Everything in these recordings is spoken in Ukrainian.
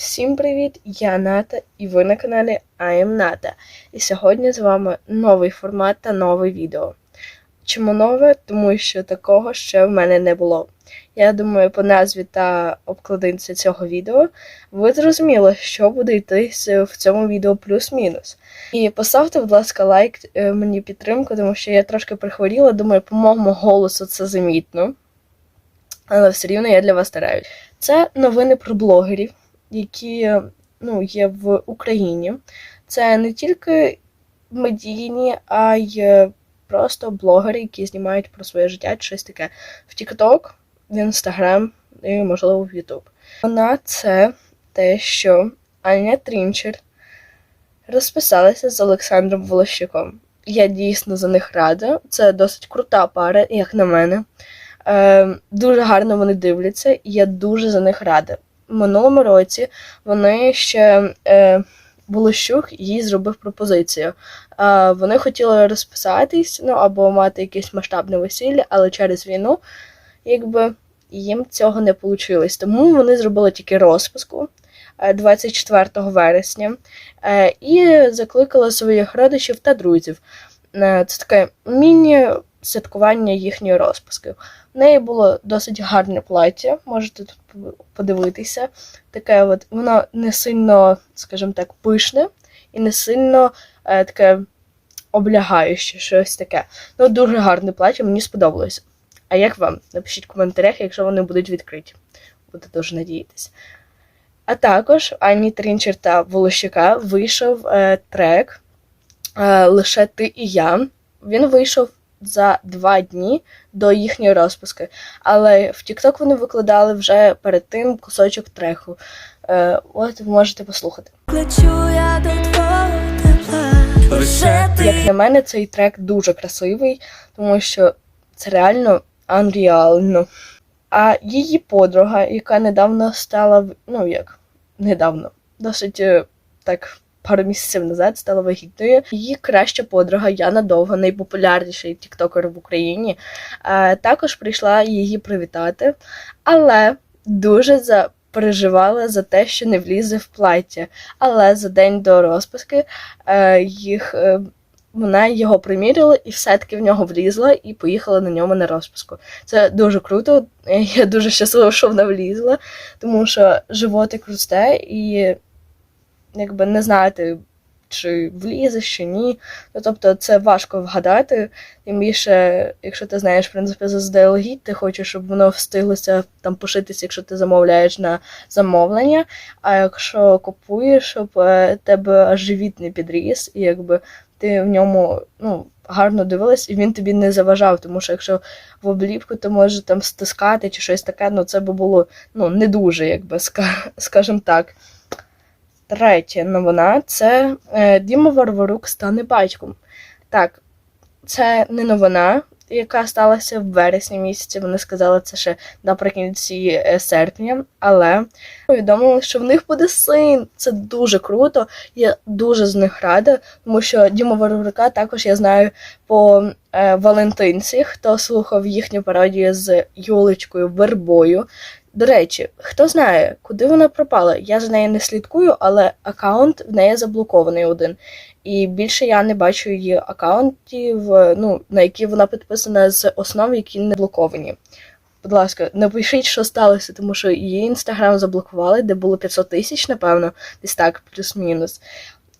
Всім привіт! Я Ната, і ви на каналі I am Ната. І сьогодні з вами новий формат та нове відео. Чому нове? Тому що такого ще в мене не було. Я думаю, по назві та обкладинці цього відео ви зрозуміли, що буде йти в цьому відео плюс-мінус. І поставте, будь ласка, лайк е, мені підтримку, тому що я трошки прихворіла. Думаю, по моєму голосу це замітно. Але все рівно я для вас стараюсь. Це новини про блогерів, які ну, є в Україні. Це не тільки медійні, а й е, просто блогери, які знімають про своє життя щось таке в TikTok, в Instagram і, можливо, в YouTube. Вона це те, що Аня Трінчер розписалася з Олександром Волощуком. Я дійсно за них рада. Це досить крута пара, як на мене. Е, дуже гарно вони дивляться, і я дуже за них рада. Минулому році вони ще е, Волощук їй зробив пропозицію. Е, вони хотіли розписатись, ну або мати якесь масштабне весілля, але через війну, якби їм цього не вийшло. Тому вони зробили тільки розписку е, 24 вересня е, і закликали своїх родичів та друзів. Е, Це таке міні-святкування їхньої розписки. В неї було досить гарне плаття, можете тут подивитися. Таке от, воно не сильно, скажімо так, пишне і не сильно е, таке облягаюче, щось таке. Ну, дуже гарне плаття, мені сподобалось. А як вам? Напишіть в коментарях, якщо вони будуть відкриті. Буду дуже надіятися. А також Ані Трінчер та Волощука вийшов е, трек е, Лише ти і я. Він вийшов за два дні до їхньої розпуски. Але в TikTok вони викладали вже перед тим кусочок треку. Е, от ви можете послухати. Лечу я до твого тепла, лише Як на мене, цей трек дуже красивий, тому що це реально анреально. А її подруга, яка недавно стала, ну як, недавно, досить е, так. Пару місяців назад стала вагітною. Її краща подруга Яна Довга, найпопулярніший тіктокер в Україні, е, також прийшла її привітати, але дуже за переживала за те, що не влізе в плаття. Але за день до розписки е, їх е, вона його приміряла і все-таки в нього влізла і поїхала на ньому на розписку. Це дуже круто. Я дуже щаслива, що вона влізла, тому що животик росте і якби не знаєте, чи влізе, чи ні. Ну, тобто це важко вгадати. Тим більше, якщо ти знаєш, в принципі, заздалегідь, ти хочеш, щоб воно встиглося там пошитися, якщо ти замовляєш на замовлення. А якщо купуєш, щоб е, тебе аж живіт не підріс, і якби ти в ньому ну, гарно дивилась, і він тобі не заважав, тому що якщо в обліпку ти можеш там стискати чи щось таке, ну це би було ну, не дуже, якби, ска- скажімо так. Третя новина це е, Діма Варварук стане батьком. Так, це не новина, яка сталася в вересні місяці. Вони сказали це ще наприкінці е, серпня, але повідомили, що в них буде син. Це дуже круто. Я дуже з них рада, тому що Діма Варварука також я знаю по е, Валентинці, хто слухав їхню пародію з Юлечкою Вербою. До речі, хто знає, куди вона пропала? Я за нею не слідкую, але аккаунт в неї заблокований один. І більше я не бачу її аккаунтів, ну, на які вона підписана з основ, які не блоковані. Будь ласка, напишіть, що сталося, тому що її інстаграм заблокували, де було 500 тисяч, напевно, десь так, плюс-мінус.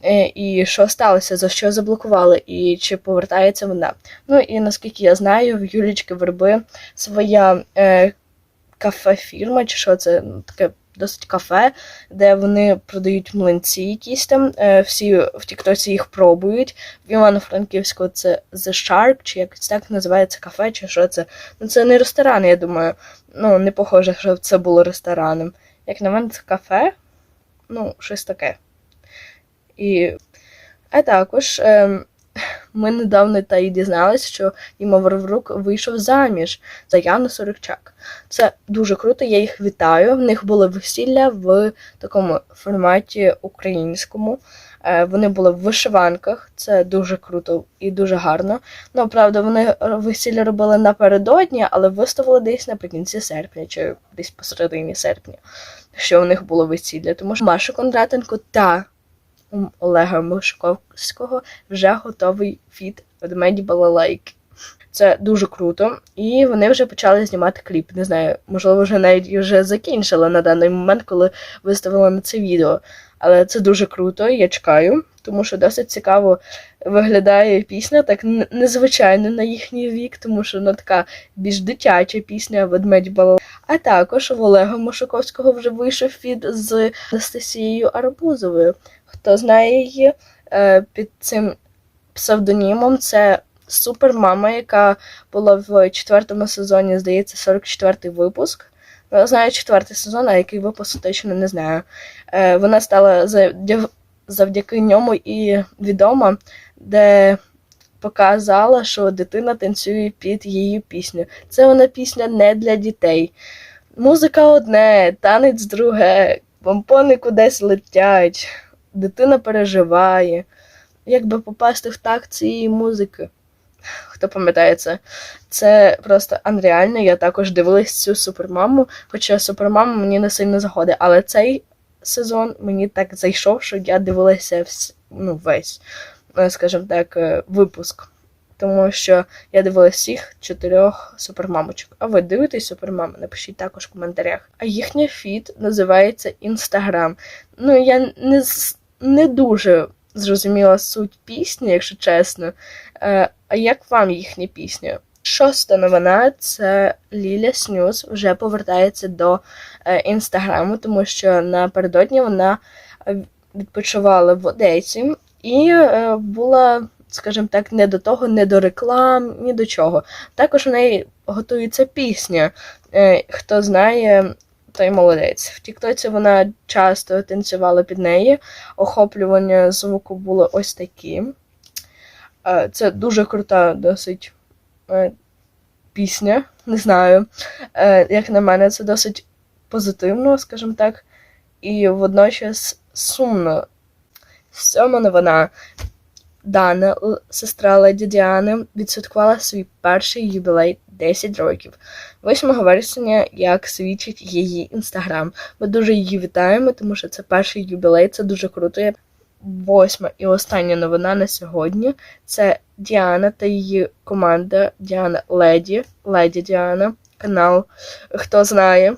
Е, І що сталося, за що заблокували, і чи повертається вона. Ну і наскільки я знаю, в Юлічки Верби своя е, кафе-фірма, чи що це ну, таке досить кафе, де вони продають млинці якісь там. Е, всі в Тіктоці їх пробують. В Івано-Франківську це The Shark, чи якось так називається кафе, чи що це. Ну це не ресторан, я думаю. Ну, не похоже, що це було рестораном. Як на мене, це кафе, ну, щось таке. І а також ем, ми недавно та й дізналися, що Діма Варварук вийшов заміж за Яну Сорокчак. Це дуже круто, я їх вітаю. В них було весілля в такому форматі українському. Е, Вони були в вишиванках, це дуже круто і дуже гарно. Ну, правда, вони весілля робили напередодні, але виставили десь наприкінці серпня чи десь посередині серпня. що у них було весілля. Тому що Маша Кондратенко та Олега Мошковського вже готовий фіт ведмеді балалайки. Це дуже круто, і вони вже почали знімати кліп. Не знаю, можливо, вже навіть вже закінчили на даний момент, коли виставила на це відео. Але це дуже круто, я чекаю, тому що досить цікаво виглядає пісня, так незвичайно на їхній вік, тому що вона така більш дитяча пісня ведмедь бала. А також в Олега Мошаковського вже вийшов фід з Анастасією Арбузовою. Хто знає її е, під цим псевдонімом, це супермама, яка була в четвертому сезоні, здається, 44-й випуск. Ну, знаю четвертий сезон, а який випуск точно не знаю. Е, вона стала завдяки ньому і відома, де показала, що дитина танцює під її пісню. Це вона пісня не для дітей. Музика одне, танець друге, помпони кудись летять, дитина переживає. Як би попасти в такт цієї музики? Хто пам'ятає це? Це просто анреально. Я також дивилась цю супермаму, хоча супермама мені не сильно заходить, але цей сезон мені так зайшов, що я дивилася ну, весь, е, скажімо так, е, випуск. Тому що я дивилася всіх чотирьох супермамочок. А ви дивитесь супермами? Напишіть також в коментарях. А їхня фіт називається Інстаграм. Ну, я не, не дуже зрозуміла суть пісні, якщо чесно. Е, а як вам їхня пісня? Шоста новина це Ліля Снюс вже повертається до е, інстаграму, тому що напередодні вона е, відпочивала в Одесі і е, була, скажімо так, не до того, не до реклам, ні до чого. Також у неї готується пісня. Хто знає, той молодець. В Тіктоці вона часто танцювала під неї. Охоплювання звуку були ось такі. Це дуже крута, досить пісня. Не знаю. Е, Як на мене, це досить позитивно, скажімо так, і водночас сумно. Сьома новина. Дана, сестра леді Діани, відсвяткувала свій перший юбілей 10 років. 8 вересня, як свідчить її інстаграм. Ми дуже її вітаємо, тому що це перший юбілей, це дуже круто. Восьма і остання новина на сьогодні це Діана та її команда Діана Леді, Леді Діана, канал. Хто знає,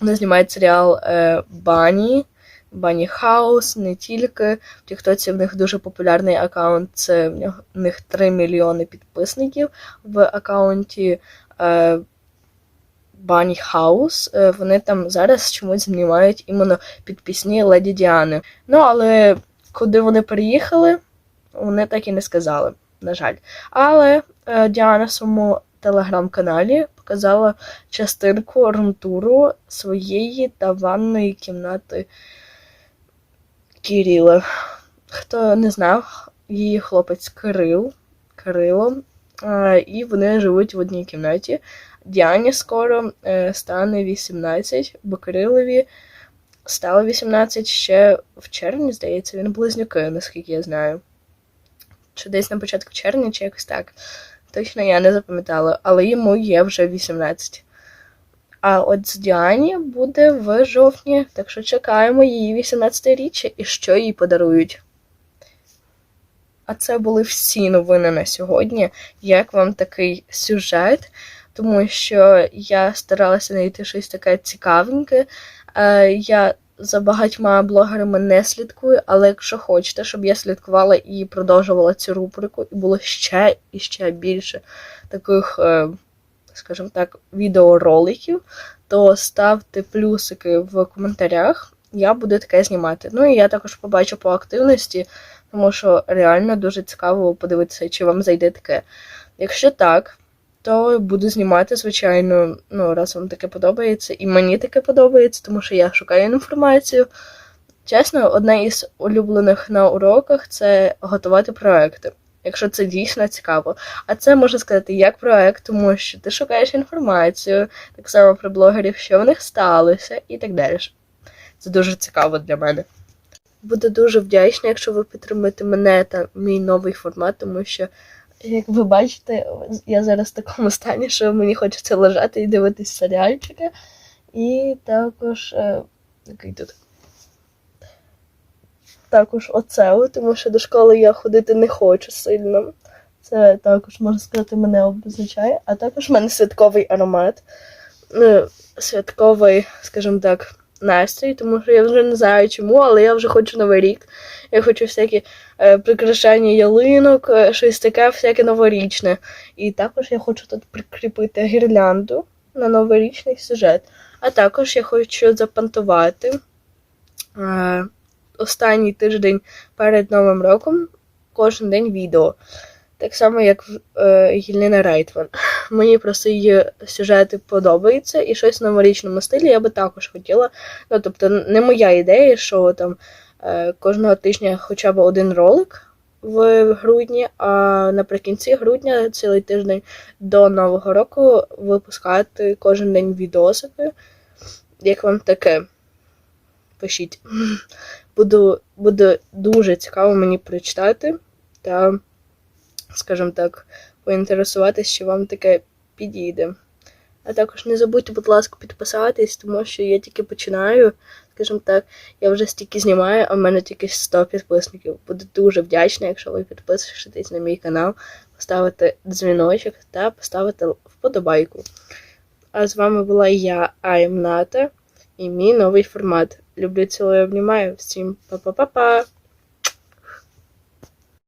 вони знімають серіал е, Бані, Бані Хаус, не тільки. В Тіктоці в них дуже популярний аккаунт. Це в них 3 мільйони підписників в аккаунті е, Бані Хаус. Е, вони там зараз чомусь знімають іменно під пісні Леді Діани. Ну, але куди вони переїхали, вони так і не сказали, на жаль. Але е, Діана в своєму телеграм-каналі показала частинку румтуру своєї та ванної кімнати Кіріла. Хто не знав, її хлопець Кирил, Кирило, е, і вони живуть в одній кімнаті. Діані скоро е, стане 18, бо Кирилові стало 18 ще в червні, здається, він близнюки, наскільки я знаю. Чи десь на початку червня, чи якось так. Точно я не запам'ятала, але йому є вже 18. А от з Діані буде в жовтні, так що чекаємо її 18-річчя і що їй подарують. А це були всі новини на сьогодні. Як вам такий сюжет? Тому що я старалася знайти щось таке цікавеньке. Е, Я за багатьма блогерами не слідкую, але якщо хочете, щоб я слідкувала і продовжувала цю рубрику, і було ще і ще більше таких, е, скажімо так, відеороликів, то ставте плюсики в коментарях. Я буду таке знімати. Ну і я також побачу по активності, тому що реально дуже цікаво подивитися, чи вам зайде таке. Якщо так, то буду знімати, звичайно, ну, раз вам таке подобається, і мені таке подобається, тому що я шукаю інформацію. Чесно, одне із улюблених на уроках це готувати проекти, якщо це дійсно цікаво. А це можна сказати як проект, тому що ти шукаєш інформацію, так само про блогерів, що в них сталося, і так далі. Це дуже цікаво для мене. Буду дуже вдячна, якщо ви підтримаєте мене та мій новий формат, тому що, як ви бачите, я зараз в такому стані, що мені хочеться лежати і дивитись серіальчики. І також е, який тут. Також оце, тому що до школи я ходити не хочу сильно. Це також, можна сказати, мене обозначає. А також в мене святковий аромат. Ну, святковий, скажімо так, настрій, тому що я вже не знаю чому, але я вже хочу новий рік. Я хочу всякі е, прикрашання ялинок, е, щось таке, всяке новорічне. І також я хочу тут прикріпити гірлянду на новорічний сюжет. А також я хочу запантувати е, останній тиждень перед Новим роком кожен день відео. Так само, як е, Єліна Рейтман. Мені просто її сюжети подобаються, і щось в новорічному стилі я би також хотіла. Ну, тобто, не моя ідея, що там е, кожного тижня хоча б один ролик в грудні, а наприкінці грудня, цілий тиждень до Нового року, випускати кожен день відосики. Як вам таке? Пишіть. Буду, буде дуже цікаво мені прочитати та, скажімо так, поінтересуватись, що вам таке підійде. А також не забудьте, будь ласка, підписатись, тому що я тільки починаю, скажімо так, я вже стільки знімаю, а в мене тільки 100 підписників. Буду дуже вдячна, якщо ви підпишетесь на мій канал, поставите дзвіночок та поставите вподобайку. А з вами була я, Айм Ната, і мій новий формат. Люблю, цілую, обнімаю. Всім па-па-па-па!